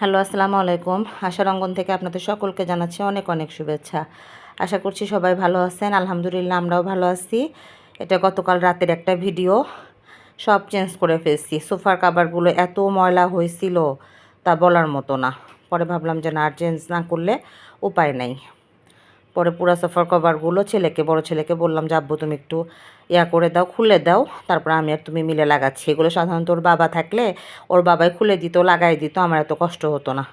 Hello, আসসালামু আলাইকুম। আশার অঙ্গন থেকে আপনাদের সকলকে জানাচ্ছি অনেক অনেক শুভেচ্ছা। আশা করছি সবাই ভালো আছেন। আলহামদুলিল্লাহ, আমরাও ভালো আছি। এটা গতকাল রাতের একটা ভিডিও। সব চেঞ্জ করে ফেলছি। সোফার কাভারগুলো এত ময়লা হয়েছিল তা বলার মতো না। পরে ভাবলাম যে না, আর চেঞ্জ না করলে উপায় নাই। পরে পুরো সোফার কভারগুলো ছেলেকে, বড় ছেলেকে বললাম, যে আব্বু, তুমি একটু ইয়া করে দাও, খুলে দাও। তারপর আমি আর তুমি মিলে লাগাচ্ছি। এগুলো সাধারণত ওর বাবা থাকলে ওর বাবাই খুলে দিত, লাগাই দিত, আমার এত কষ্ট হতো না।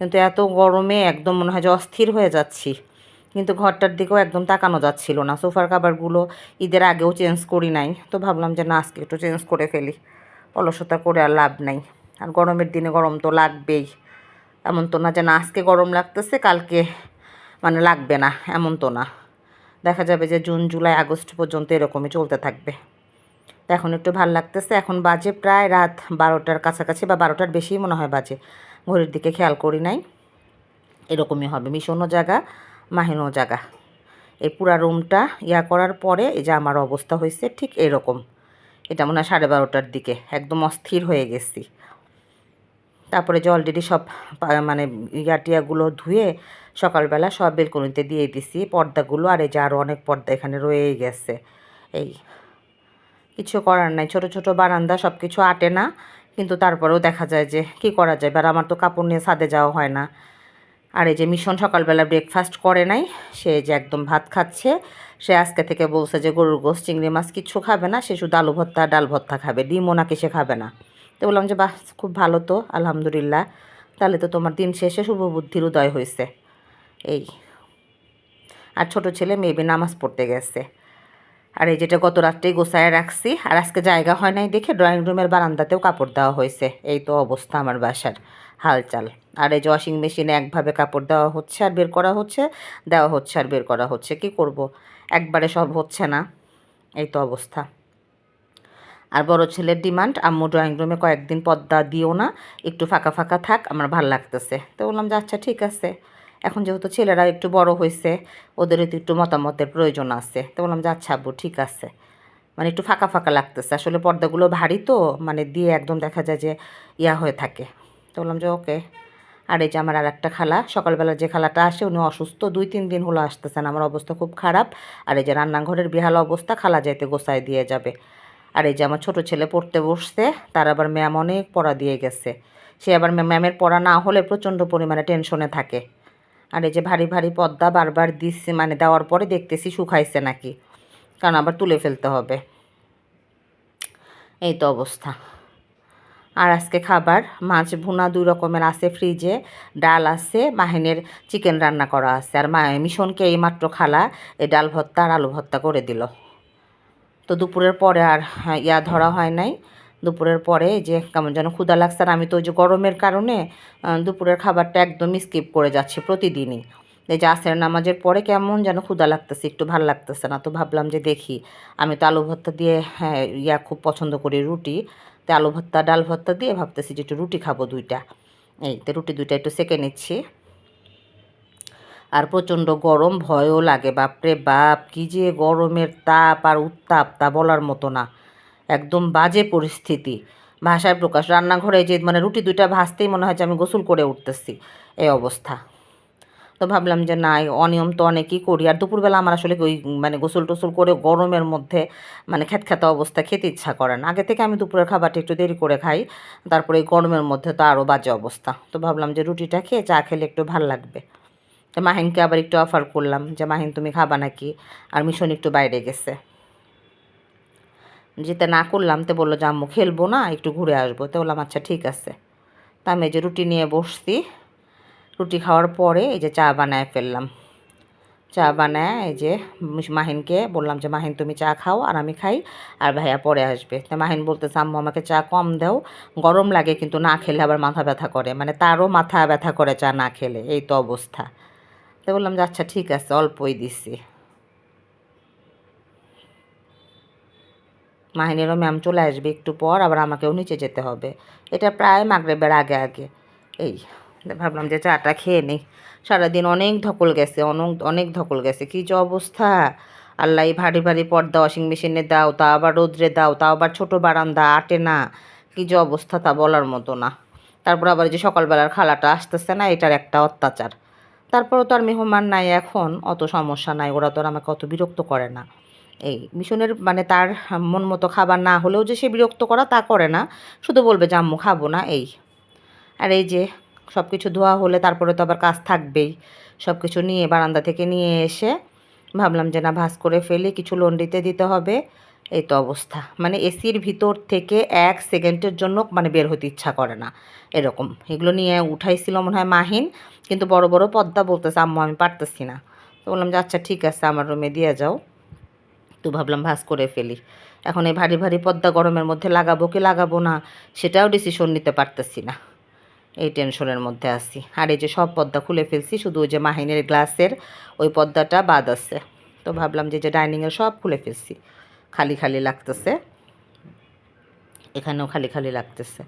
কিন্তু এত গরমে একদম মনে হয় যে অস্থির হয়ে যাচ্ছি। কিন্তু ঘরটার দিকেও একদম তাকানো যাচ্ছিল না। সোফার কাভারগুলো ঈদের আগেও চেঞ্জ করি নাই। তো ভাবলাম যে না, আজকে একটু চেঞ্জ করে ফেলি। অলসতা করে আর লাভ নাই। আর গরমের দিনে গরম তো লাগবেই। এমন তো না যে না, আজকে গরম লাগতেছে, কালকে মানে লাগবে না, এমন তো না। দেখা যাবে যে জুন, জুলাই, আগস্ট পর্যন্ত এরকমই চলতে থাকবে। এখন একটু ভালো লাগতেছে, এখন বাজে প্রায় রাত বারোটার কাছাকাছি বা বারোটার বেশিই মনে হয় বাজে। ঘড়ির দিকে খেয়াল করি নাই, এরকমই হবে। মিশনও জায়গা মাহিনও জায়গা এই পুরা রুমটা ইয়া করার পরে এই যে আমার অবস্থা হয়েছে ঠিক এরকম। এটা মনে হয় সাড়ে বারোটার দিকে, একদম অস্থির হয়ে গেছি। তারপরে যে অলরেডি সব মানে ইয়াটিয়াগুলো ধুয়ে সকালবেলা সব বেলকনিতে দিয়ে দিছি, পর্দাগুলো, আর এই যে আরও অনেক পর্দা এখানে রয়েই গেছে। এই কিছু করার নাই, ছোট ছোট বারান্দা সব কিছু আটে না, কিন্তু তারপরেও দেখা যায় যে কি করা যায় আর আমার তো কাপড় নিয়ে ছাদে যাওয়া হয় না। আর এই যে মিশন সকালবেলা ব্রেকফাস্ট করে নাই, সে যে একদম ভাত খাচ্ছে, সে আজকে থেকে বলছে যে গরুর গোস চিংড়ি মাছ কিচ্ছু খাবে না, সে শুধু আলু ভর্তা, ডাল ভর্তা খাবে, ডিমও নাকি সে খাবে না। তো বললাম যে, বাহ, খুব ভালো তো, আলহামদুলিল্লাহ। তাহলে তো তোমার দিন শেষে শুভ বুদ্ধির উদয় হয়েছে। এই। আর ছোট ছেলে মেবি নামাজ পড়তে গেছে। আর এই যেটা গত রাত্রেই গোছায় রাখছি, আর আজকে জায়গা হয় নাই দেখে ড্রয়িং রুমের বারান্দাতেও কাপড় দেওয়া হয়েছে। এই তো অবস্থা আমার বাসার হালচাল। আর এই যে ওয়াশিং মেশিনে একভাবে কাপড় দেওয়া হচ্ছে আর বের করা হচ্ছে, দেওয়া হচ্ছে আর বের করা হচ্ছে, কি করব? একবারে সব হচ্ছে না। এই তো অবস্থা। আর বড় ছেলের ডিমান্ড, আম্মু ড্রয়িং রুমে কয়েকদিন পর্দা দিও না, একটু ফাঁকা ফাঁকা থাক, আমার ভালো লাগতেছে। তো বললাম যে আচ্ছা ঠিক আছে। এখন যেহেতু ছেলেরা একটু বড় হয়েছে ওদের একটু মতামতের প্রয়োজন আছে। তো বললাম যে আচ্ছা আব্বু, ঠিক আছে। মানে একটু ফাঁকা ফাঁকা লাগতেছে। আসলে পর্দাগুলো ভারী তো মানে দিয়ে একদম দেখা যায় যে ইয়া হয়ে থাকে। তো বললাম যে, ওকে। আর এই যে আমার আর একটা খালা, সকালবেলা যে খালাটা আসে, উনি অসুস্থ, দুই, তিন দিন হলো আসতেছেন আমার অবস্থা খুব খারাপ। আর এই যে রান্নাঘরের বেহাল অবস্থা, খালা যাইতে গোসায় দিয়ে যাবে। আর এই যে আমার ছোটো ছেলে পড়তে বসছে, তার আবার ম্যাম অনেক পড়া দিয়ে গেছে। সে আবার ম্যামের পড়া না হলে প্রচণ্ড পরিমাণে টেনশনে থাকে। আর এই যে ভারী ভারী পর্দা বারবার দিচ্ছে মানে দেওয়ার পরে দেখতেছি শুকাইছে নাকি। কারণ আবার তুলে ফেলতে হবে। এই তো অবস্থা। আর আজকে খাবার, মাছ ভুনা দুই রকমের আছে ফ্রিজে ডাল আছে, মাহিনের চিকেন রান্না করা আছে। আর মা, মিশনকে এইমাত্র খালা, এই ডাল ভর্তা আর আলু ভর্তা করে দিল। তো দুপুরের পরে আর হ্যাঁ, ইয়া ধরা হয় নাই। দুপুরের পরে যে কেমন যেন ক্ষুদা লাগছে আর আমি তো ওই যে গরমের কারণে দুপুরের খাবারটা একদমই স্কিপ করে যাচ্ছি প্রতিদিনই। এই যে আসের নামাজের পরে কেমন যেন ক্ষুদা লাগতেছে একটু ভালো লাগতেছে না। তো ভাবলাম যে দেখি আমি তো আলু ভর্তা দিয়ে হ্যাঁ ইয়া খুব পছন্দ করি রুটি। তো আলু ভর্তা ডাল ভর্তা দিয়ে ভাবতেছি যে একটু রুটি খাব দুইটা। এই তো রুটি দুইটা একটু সেকে নিচ্ছি। আর প্রচণ্ড গরম ভয়ও লাগে, বাপরে বাপ, কি যে গরমের তাপ আর উত্তাপ তা বলার মতো না। একদম বাজে পরিস্থিতি। ভাষায় প্রকাশ, রান্নাঘরে যে মানে রুটি দুইটা ভাজতেই মনে হয় যে আমি গোসল করে উঠতেছি এই অবস্থা। তো ভাবলাম যে না অনিয়ম তো অনেকই করি। আর দুপুরবেলা আমার আসলে ওই মানে গোসল টোসল করে গরমের মধ্যে মানে খেত খেতে অবস্থা খেতে ইচ্ছা করে না। আগে থেকে আমি দুপুরের খাবারটা একটু দেরি করে খাই, তারপরে এই গরমের মধ্যে তো আরও বাজে অবস্থা। তো ভাবলাম যে রুটিটা খেয়ে চা খেলে একটু ভালো লাগবে। তো মাহিনকে আবার একটু অফার করলাম যে, মাহিন, তুমি খাবা নাকি? আর মিশন একটু বাইরে গেছে। যেতে না করলাম, তো বলল যে, আম্মু, খেলব না, একটু ঘুরে আসব। তো বললাম আচ্ছা ঠিক আছে। তা আমি যে রুটি নিয়ে বসছি। রুটি খাওয়ার পরে এই যে চা বানায় ফেললাম। চা বানায় এই যে মাহিনকে বললাম যে, মাহিন, তুমি চা খাও আর আমি খাই, আর ভাইয়া পরে আসবে। তো মাহিন বলতেছে, আম্মু, আমাকে চা কম দাও, গরম লাগে কিন্তু না খেলে আবার মাথা ব্যথা করে। মানে তারও মাথা ব্যথা করে চা না খেলে, এই তো অবস্থা। তো বললাম যে আচ্ছা ঠিক আছে, অল্পই দিছি। মাহিনেরও ম্যাম চলে আসবে একটু পর, আবার আমাকেও নিচে যেতে হবে। এটা প্রায় মাগরেবের আগে আগে। এই, ভাবলাম যে চাটা খেয়ে নিই। সারাদিন অনেক ধকল গেছে, অনেক অনেক ধকল গেছে। কী যে অবস্থা! আল্লাহ, এই ভারী ভারী পর্দা ওয়াশিং মেশিনে দাও, তা আবার রোদ্রে দাও, তা আবার ছোটো বারান্দা, আটে না। কী যে অবস্থা তা বলার মতো না। তারপর আবার যে সকালবেলার খালাটা আসতেছে না, এটার একটা অত্যাচার। তারপরও তো আর মেহমান নাই এখন, অত সমস্যা নাই, ওরা তো আর আমাকে অত বিরক্ত করে না। এই মিশনের মানে তার মন মতো খাবার না হলেও যে সে বিরক্ত করা তা করে না, শুধু বলবে যে, আম্মু, খাব না। এই। আর এই যে সব কিছু ধোয়া হলে তারপরে তো আবার কাজ থাকবেই। সব কিছু নিয়ে বারান্দা থেকে নিয়ে এসে ভাবলাম যে, না, ভাজ করে ফেলি, কিছু লন্ড্রিতে দিতে হবে। এই তো অবস্থা। মানে এসির ভিতর থেকে এক সেকেন্ডের জন্য মানে বের হতে ইচ্ছা করে না। এরকম। এগুলো নিয়ে উঠাইছিল মনে হয় মাহিন, কিন্তু বড় বড় পদ্মা বলতেছে, আম্মু, আমি পারতেছি না। তো বললাম যে আচ্ছা ঠিক আছে, আমার রুমে দিয়ে যাও। তো ভাবলাম, ভাজ করে ফেলি। এখন এই ভারী ভারী পদ্মা গরমের মধ্যে লাগাবো কি লাগাবো না, সেটাও ডিসিশন নিতে পারতেছি না। এই টেনশনের মধ্যে আছি। আর এই যে সব পর্দা খুলে ফেলছি, শুধু ওই যে মাহিনের গ্লাসের ওই পর্দাটা বাদ আছে। তো ভাবলাম যে যে ডাইনিংয়ের সব খুলে ফেলছি। খালি খালি লাগতেছে। এখানেও খালি খালি লাগতেছে।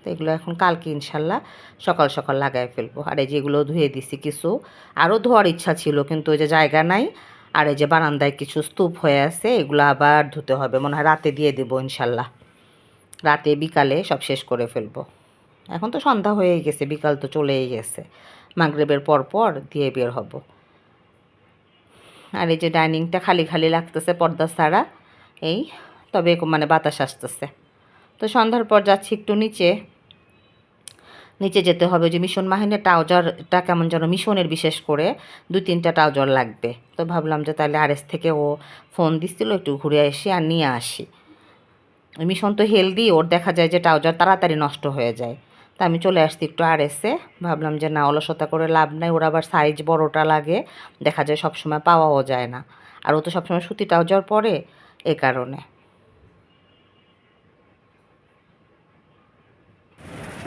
তো এগুলো এখন কালকে ইনশাল্লাহ সকাল সকাল লাগাই ফেলব। আর এই যেগুলো ধুয়ে দিছি কিছু, আরও ধোয়ার ইচ্ছা ছিল, কিন্তু ওই যে জায়গা নাই। আর এই যে বারান্দায় কিছু স্তূপ হয়ে আছে, এগুলো আবার ধুতে হবে। মনে হয় রাতে দিয়ে দেবো ইনশাল্লাহ। রাতে বিকালে সব শেষ করে ফেলব। এখন তো সন্ধ্যা হয়েই গেছে, বিকাল তো চলেই গেছে। মাগরেবের পর পর দিয়ে বের হব। আর এই যে ডাইনিংটা খালি খালি লাগতেছে পর্দা ছাড়া, এই তবে মানে বাতাস আসতেছে। তো সন্ধ্যার পর যাচ্ছি একটু নিচে। নিচে যেতে হবে যে মিশন মাহিনের ট্রাউজারটা কেমন যেন মিশনের বিশেষ করে দুই তিনটা ট্রাউজার লাগবে। তো ভাবলাম যে তাহলে আরএস থেকে ও ফোন দিচ্ছিল একটু ঘুরে আসি আর নিয়ে আসি। মিশন তো হেলদি, ওর দেখা যায় যে ট্রাউজার তাড়াতাড়ি নষ্ট হয়ে যায়। তা আমি চলে আসছি একটু আর এসে ভাবলাম যে না অলসতা করে লাভ নাই ওর আবার সাইজ বড়টা লাগে দেখা যায় সবসময় পাওয়াও যায় না। আর ও তো সবসময় সুতি ট্রাউজার পরে এ কারণে।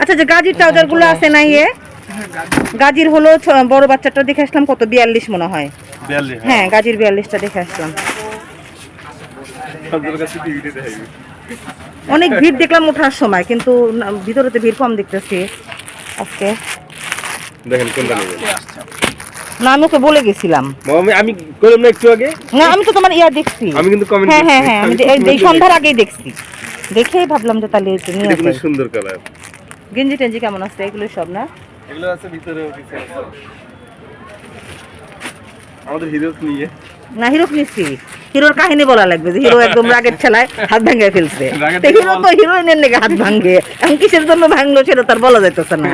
আচ্ছা যে গাজির ট্রাউজারগুলো আছে না ইয়ে? গাজির হলো বড় বাচ্চাটা দেখে আসলাম কত বিয়াল্লিশ মনে হয়। হ্যাঁ। গাজির বিয়াল্লিশটা দেখে আসলাম। অনেক ভিড় দেখলাম ওঠার সময় কিন্তু ভিতরে ভিতরেতে ভিড় কম দেখতেছি। আজকে দেখেন কোনটা নেবেন না আমি ওকে বলে গেছিলাম। আমি আমি করলাম না একটু আগে? না আমি তো তোমার ইয়া দেখছি। আমি কিন্তু কমেন্ট হ্যাঁ হ্যাঁ হ্যাঁ আমি যে- এই- সন্ধ্যার আগেই দেখছি। দেখেই ভাবলাম যে তাহলে একটু নিয়ে আসি। সুন্দর কালার গেঞ্জি টেঞ্জি কেমন আছে? এগুলো সব না? এগুলো আছে ভিতরে আমাদের হিরো নিয়ে। না হিরো হিরোর কাহিনী বলা লাগবে যে হিরো একদম রাগের ঠেলায় হাত ভাঙে ফেলছে। হিরো তো হিরোইনের নাকি হাত ভাঙে? এখন কিসের জন্য ভাঙলো সেটা তার বলা যাইতেছে না।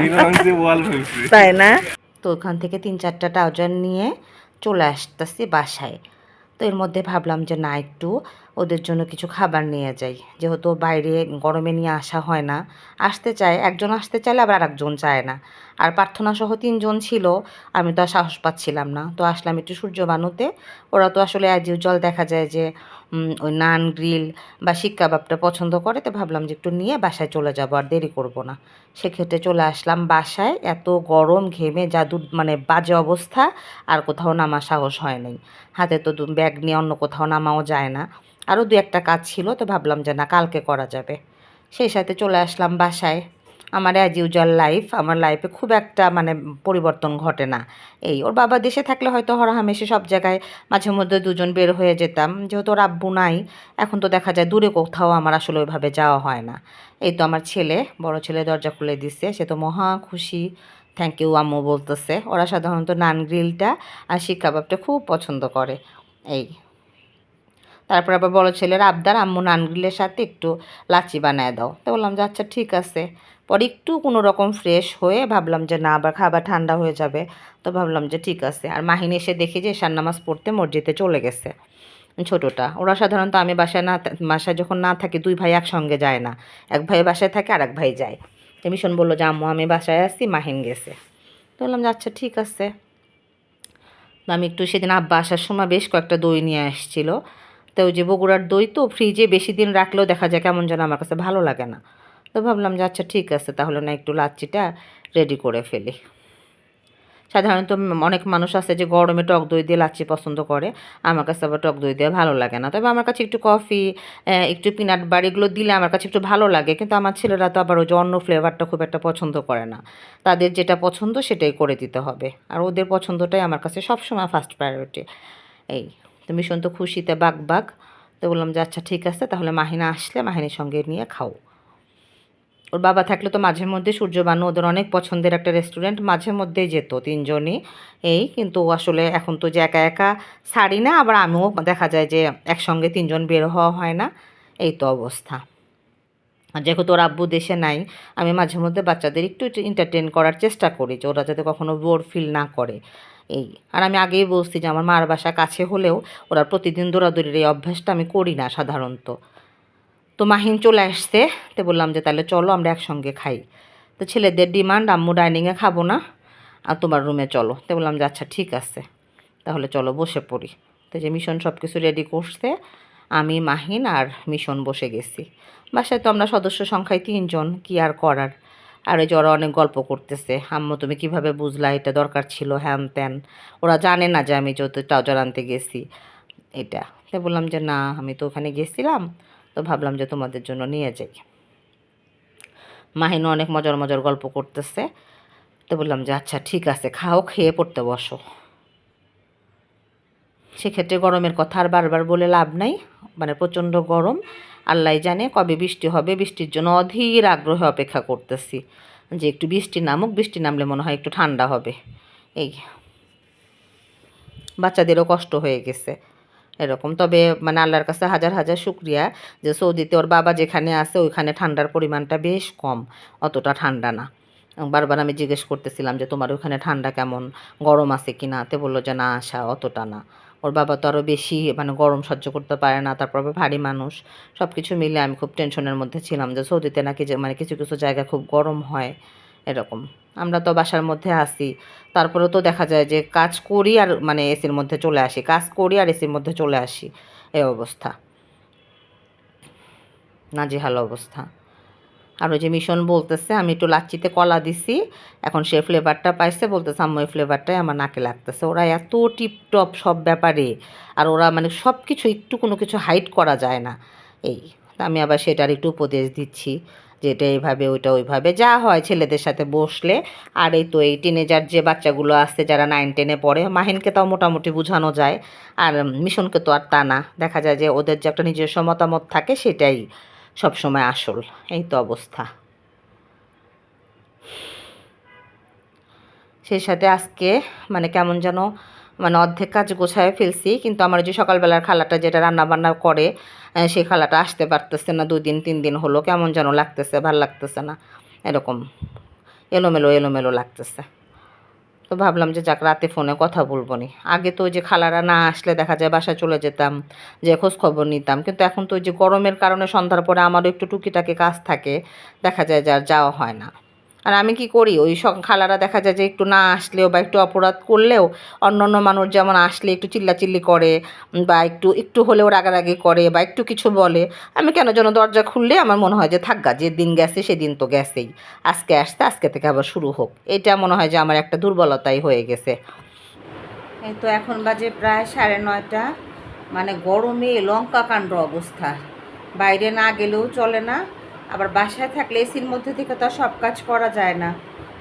তাই না? তো ওখান থেকে তিন চারটা ট্রাউজার নিয়ে চলে আসতেছি বাসায়। তো এর মধ্যে ভাবলাম যে না একটু ওদের জন্য কিছু খাবার নিয়ে যাই। যেহেতু বাইরে গরমে নিয়ে আসা হয় না। আসতে চায়, একজন আসতে চাইলে আবার আরেকজন চায় না। আর প্রার্থনা সহ তিনজন ছিল, আমি তো আর সাহস পাচ্ছিলাম না। তো আসলাম একটু সূর্য বানুতে ওরা তো আসলে অ্যাজ ইউজুয়াল দেখা যায় যে ওই নান গ্রিল বা শিক কাবাবটা পছন্দ করে, তো ভাবলাম যে একটু নিয়ে বাসায় চলে যাব, আর দেরি করব না। সেক্ষেত্রে চলে আসলাম বাসায়। এত গরম ঘেমে জাদু মানে বাজে অবস্থা, আর কোথাও নামার সাহস হয় নাই। হাতে তো ব্যাগ নিয়ে অন্য কোথাও নামাও যায় না। আরও দু একটা কাজ ছিল, তো ভাবলাম যে না, কালকে করা যাবে। সেই সাথে চলে আসলাম বাসায়। আমার অ্যাজ ইউজুয়াল লাইফ আমার লাইফে খুব একটা মানে পরিবর্তন ঘটে না। এই ওর বাবা দেশে থাকলে হয়তো হরহামেশে সব জায়গায় মাঝে মধ্যে দুজন বের হয়ে যেতাম। যেহেতু ওর আব্বু নাই, এখন তো দেখা যায় দূরে কোথাও আমার আসলে ওইভাবে যাওয়া হয় না। এই তো আমার ছেলে, বড় ছেলে দরজা খুলে দিচ্ছে সে তো মহা খুশি। থ্যাংক ইউ আম্মু, বলতেছে। ওরা সাধারণত নান গ্রিলটা আর শিক কাবাবটা খুব পছন্দ করে। এই তারপর আবার বড় ছেলের আবদার, আম্মু নান গ্রিলের সাথে একটু লাচি বানায় দাও। তো বললাম যে আচ্ছা ঠিক আছে। পরে একটু কোনো রকম ফ্রেশ হয়ে ভাবলাম যে, না, আবার খাবার ঠান্ডা হয়ে যাবে। তো ভাবলাম যে, ঠিক আছে। আর মাহিনী এসে দেখি যে, ঈশান নামাজ পড়তে মসজিদে চলে গেছে, ছোটোটা। ওরা সাধারণত আমি বাসায় না বাসায় যখন না থাকি, দুই ভাই একসঙ্গে যায় না। এক ভাই বাসায় থাকে আর এক ভাই যায়। মিশন বলল যে, আম্মু, আমি বাসায় আসছি মাহিন গেছে। তো বললাম যে আচ্ছা ঠিক আছে। আমি একটু সেদিন আব্বা আসার সময় বেশ কয়েকটা দই নিয়ে আসছিল। তো ওই যে বগুড়ার দই তো ফ্রিজে বেশি দিন রাখলেও দেখা যায় কেমন যেন আমার কাছে ভালো লাগে না। তো ভাবলাম যে আচ্ছা ঠিক আছে, তাহলে না একটু লাচ্ছিটা রেডি করে ফেলি। সাধারণত অনেক মানুষ আছে যে গরমে টক দই দিয়ে লাচ্ছি পছন্দ করে, আমার কাছে আবার টক দই দিয়ে ভালো লাগে না। তবে আমার কাছে একটু কফি একটু পিনাট বার এগুলো দিলে আমার কাছে একটু ভালো লাগে, কিন্তু আমার ছেলেরা তো আবার ওই যে অন্য ফ্লেভারটা খুব একটা পছন্দ করে না। তাদের যেটা পছন্দ সেটাই করে দিতে হবে। আর ওদের পছন্দটাই আমার কাছে সবসময় ফার্স্ট প্রায়োরিটি এই। তো ভীষণ তো খুশিতে বাঘ বাঘ তো বললাম যে আচ্ছা ঠিক আছে, তাহলে মাহিনা আসলে মাহিনীর সঙ্গে নিয়ে খাও। ওর বাবা থাকলে তো মাঝে মধ্যে সূর্যবানু, ওদের অনেক পছন্দের একটা রেস্টুরেন্ট মাঝে মধ্যেই যেত তিনজনই। এই, কিন্তু আসলে এখন তো যে একা একা ছাড়ি না, আবার আমিও দেখা যায় যে একসঙ্গে তিনজন বের হওয়া হয় না। এই তো অবস্থা। যেহেতু ওর আব্বু দেশে নাই, আমি মাঝে মধ্যে বাচ্চাদের একটু এন্টারটেন করার চেষ্টা করি যে ওরা যাতে কখনো বোর ফিল না করে। এই, আর আমি আগেই বলছি যে আমার মার বাসা কাছে হলেও ওরা প্রতিদিন দৌড়াদৌড়ির এই অভ্যাসটা আমি করি না সাধারণত। তো মাহিন চলে আসছে, তো বললাম যে তাহলে চলো আমরা একসঙ্গে খাই। তো ছেলেদের ডিমান্ড, আম্মু ডাইনিংয়ে খাব না, আর তোমার রুমে চলো। তো বললাম যে আচ্ছা ঠিক আছে, তাহলে চলো বসে পড়ি। তো যে মিশন সব কিছু রেডি করছে আমি, মাহিন আর মিশন বসে গেছি। বাসায় তো আমরা সদস্য সংখ্যায় তিনজন, কি আর করার? আর এই যে ওরা অনেক গল্প করতেছে। আম্মু, তুমি কীভাবে বুঝলা? এটা দরকার ছিল, হ্যান ত্যান। ওরা জানে না যে আমি যত ট্রাউজার আনতে গেছি। এটা। তো বললাম যে, না, আমি তো ওখানে গেছিলাম। তো ভাবলাম যে তোমাদের জন্য নিয়ে যাই। মাহিনও অনেক মজার মজার গল্প করতেছে। তো বললাম যে আচ্ছা ঠিক আছে, খাও, খেয়ে পড়তে বসো। সেক্ষেত্রে গরমের কথা আর বারবার বলে লাভ নাই মানে প্রচণ্ড গরম। আল্লাহ জানে কবে বৃষ্টি হবে, বৃষ্টির জন্য অধীর আগ্রহে অপেক্ষা করতেছি। যে একটু বৃষ্টি নামুক, বৃষ্টি নামলে মনে হয় একটু ঠান্ডা হবে। এই বাচ্চাদেরও কষ্ট হয়ে গেছে। এরকম, তবে মানে আল্লাহর কাছে হাজার হাজার শুক্রিয়া যে সৌদিতে ওর বাবা যেখানে আছে, ওইখানে ঠান্ডার পরিমাণটা বেশ কম, অতটা ঠান্ডা না। বারবার আমি জিজ্ঞেস করতেছিলাম যে, তোমার ওখানে ঠান্ডা কেমন? গরম আছে কি না তে বলল যে, না, আসা অতটা না। ওর বাবা তো আরও বেশি মানে গরম সহ্য করতে পারে না, তারপর ভারী মানুষ। সব কিছু মিলে আমি খুব টেনশনের মধ্যে ছিলাম যে সৌদিতে নাকি যে মানে কিছু কিছু জায়গা খুব গরম হয়, এরকম। আমরা তো বাসার মধ্যে আসি, তারপরেও তো দেখা যায় যে কাজ করি আর মানে এসির মধ্যে চলে আসি, কাজ করি আর এসির মধ্যে চলে আসি, এই অবস্থা। নাজেহাল অবস্থা। আর ওই যে মিশন বলতেছে, আমি একটু লাচ্চিতে কলা দিছি, এখন সে ফ্লেভারটা পাইছে, বলতেছে, আম্মু ফ্লেভারটাই আমার নাকে লাগতেছে। ওরা এত টিপটপ সব ব্যাপারে, আর ওরা মানে সব কিছু একটু কোনো কিছু হাইড করা যায় না। এই, আমি আবার সেটার একটু উপদেশ দিচ্ছি, যে এটা এইভাবে, ওইটা ওইভাবে, যা হয় ছেলেদের সাথে বসলে। আর এই তো এই টিনেজার যে বাচ্চাগুলো আসছে যারা নাইন টেনে পড়ে, মাহিনকে তাও মোটামুটি বোঝানো যায়। আর মিশনকে তো আর তা না। দেখা যায় যে ওদের যে একটা নিজস্ব মতামত থাকে, সেটাই সব সময় আসল, এই তো অবস্থা। সেই সাথে আজকে মানে কেমন যেন মানে অর্ধেক কাজ গোছায় ফেলছি, কিন্তু আমার যে সকালবেলার খালাটা যেটা রান্না বান্না করে সেই খালাটা আসতে পারতেছে না দুই দিন তিন দিন হলো, কেমন যেন লাগতেছে, ভালো লাগতেছে না, এরকম। এলোমেলো এলোমেলো লাগতেছে। তো ভাবলাম যে যাক, রাতে ফোনে কথা বলব নি। আগে তো ওই যে খালারা না আসলে দেখা যায় বাসায় চলে যেতাম, যে খোঁজ খবর নিতাম। কিন্তু এখন তো ওই যে গরমের কারণে সন্ধ্যার পরে আমারও একটু টুকিটাকি কাজ থাকে, দেখা যায় যার যাওয়া হয় না। আর আমি কি করি? ওই সব খালারা দেখা যায় যে একটু না আসলেও বা একটু অপরাধ করলেও অন্য অন্য মানুষ যেমন আসলে একটু চিল্লাচিল্লি করে বা একটু একটু হলেও রাগারাগি করে বা একটু কিছু বলে, আমি কেন যেন দরজা খুললে আমার মনে হয় যে থাকগা যে দিন গেছে সেদিন তো গেছেই। আজকে আসতে, আজকে থেকে আবার শুরু হোক। এটা মনে হয় যে আমার একটা দুর্বলতাই হয়ে গেছে। এই তো এখন বাজে প্রায় সাড়ে নয়টা। মানে গরমে লঙ্কা কাণ্ড অবস্থা। বাইরে না গেলেও চলে না। আবার বাসায় থাকলে এসির মধ্যে থেকে তো সব কাজ করা যায় না।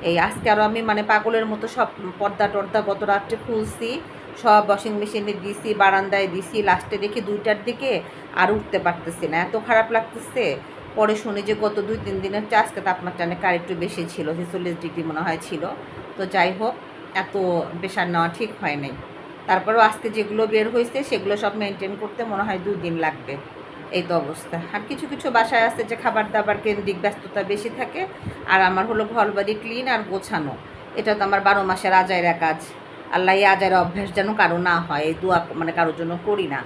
এই আজকে আরও আমি মানে পাগলের মতো সব পর্দা টর্দা গত রাত্রে খুলছি, সব ওয়াশিং মেশিনে দিছি, বারান্দায় দিছি লাস্টে দেখি দুইটার দিকে আর উঠতে পারতেছি না। এত খারাপ লাগতেছে। পরে শুনি যে গত দুই, তিন দিনের চেয়ে আজকে তাপমাত্রা নাকি আর একটু বেশি ছিল, ছেচল্লিশ ডিগ্রি মনে হয় ছিল। তো যাই হোক, এত প্রেশার নেওয়া ঠিক হয় নাই। তারপরেও আজকে যেগুলো বের হয়েছে সেগুলো সব মেনটেন করতে মনে হয় দুই দিন লাগবে। এই তো অবস্থা। আর কিছু কিছু বাসায় আছে যে খাবার দাবার কেন্দ্রিক ব্যস্ততা বেশি থাকে, আর আমার হলো ঘর বাড়ি ক্লিন আর গোছানো। এটা তো আমার বারো মাসের আজাইরা কাজ। আল্লাহ এই আজাইরা অভ্যাস যেন কারও না হয়, এই দোয়া মানে কারোর জন্য করি না,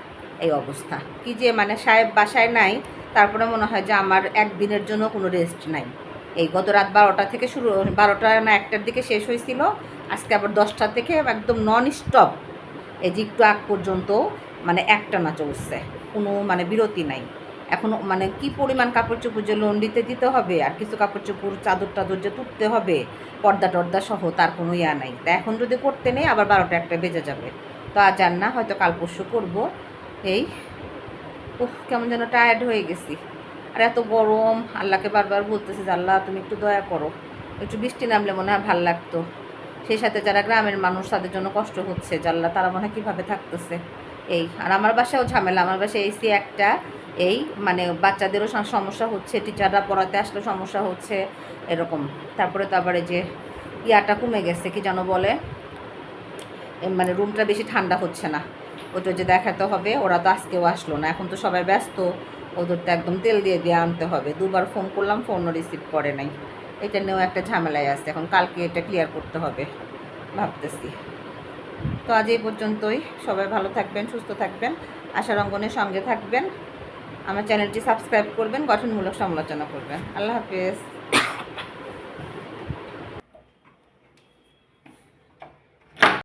এই অবস্থা। কি যে মানে সাহেব বাসায় নাই, তারপরে মনে হয় যে আমার একদিনের জন্য কোনো রেস্ট নাই। এই গত রাত বারোটা থেকে শুরু, বারোটা না একটার দিকে শেষ হয়েছিল, আজকে আবার দশটা থেকে একদম নন স্টপ এই যে একটু আগ পর্যন্ত মানে একটানা চলছে কোনো মানে বিরতি নাই। এখন মানে কি পরিমাণ কাপড় চোপড় যে লন্ডিতে দিতে হবে আর কিছু কাপড় চোপড় চাদর টাদর যে তুলতে হবে পর্দা টর্দা সহ তার কোনো ইয়া নাই। তা এখন যদি করতে নেই, আবার বারোটা একটা বেজে যাবে। তো আজ আর না, হয়তো কাল পরশু করব। এই, উফ, কেমন যেন টায়ার্ড হয়ে গেছি। আর এত গরম, আল্লাহকে বারবার বলতেছি যে, আল্লাহ, তুমি একটু দয়া করো। একটু বৃষ্টি নামলে মনে হয় ভালো লাগতো। সেই সাথে যারা গ্রামের মানুষ, তাদের জন্য কষ্ট হচ্ছে আল্লাহ, তারা মনে হয় কীভাবে থাকতেছে? এই, আর আমার বাসাও ঝামেলা, আমার বাসায় এসি একটা, এই মানে বাচ্চাদেরও সমস্যা হচ্ছে টিচাররা পড়াতে আসলে সমস্যা হচ্ছে, এরকম। তারপরে তারপরে যে ইয়াটা কমে গেছে, কি যেন বলে মানে রুমটা বেশি ঠান্ডা হচ্ছে না। ওটা যে দেখাতে হবে, ওরা তো আজকেও আসলো না, এখন তো সবাই ব্যস্ত, ওদের তো একদম তেল দিয়ে দিয়ে আনতে হবে। দুবার ফোন করলাম ফোনও রিসিভ করে নাই। এটা নিয়েও একটা ঝামেলায় আছে, এখন কালকে এটা ক্লিয়ার করতে হবে, ভাবতেছি। তো আজ এই পর্যন্তই। সবাই ভালো থাকবেন, সুস্থ থাকবেন। আশার অঙ্গনের সঙ্গে থাকবেন। আমার চ্যানেলটি সাবস্ক্রাইব করবেন, গঠনমূলক সমালোচনা করবেন। আল্লাহ হাফেজ।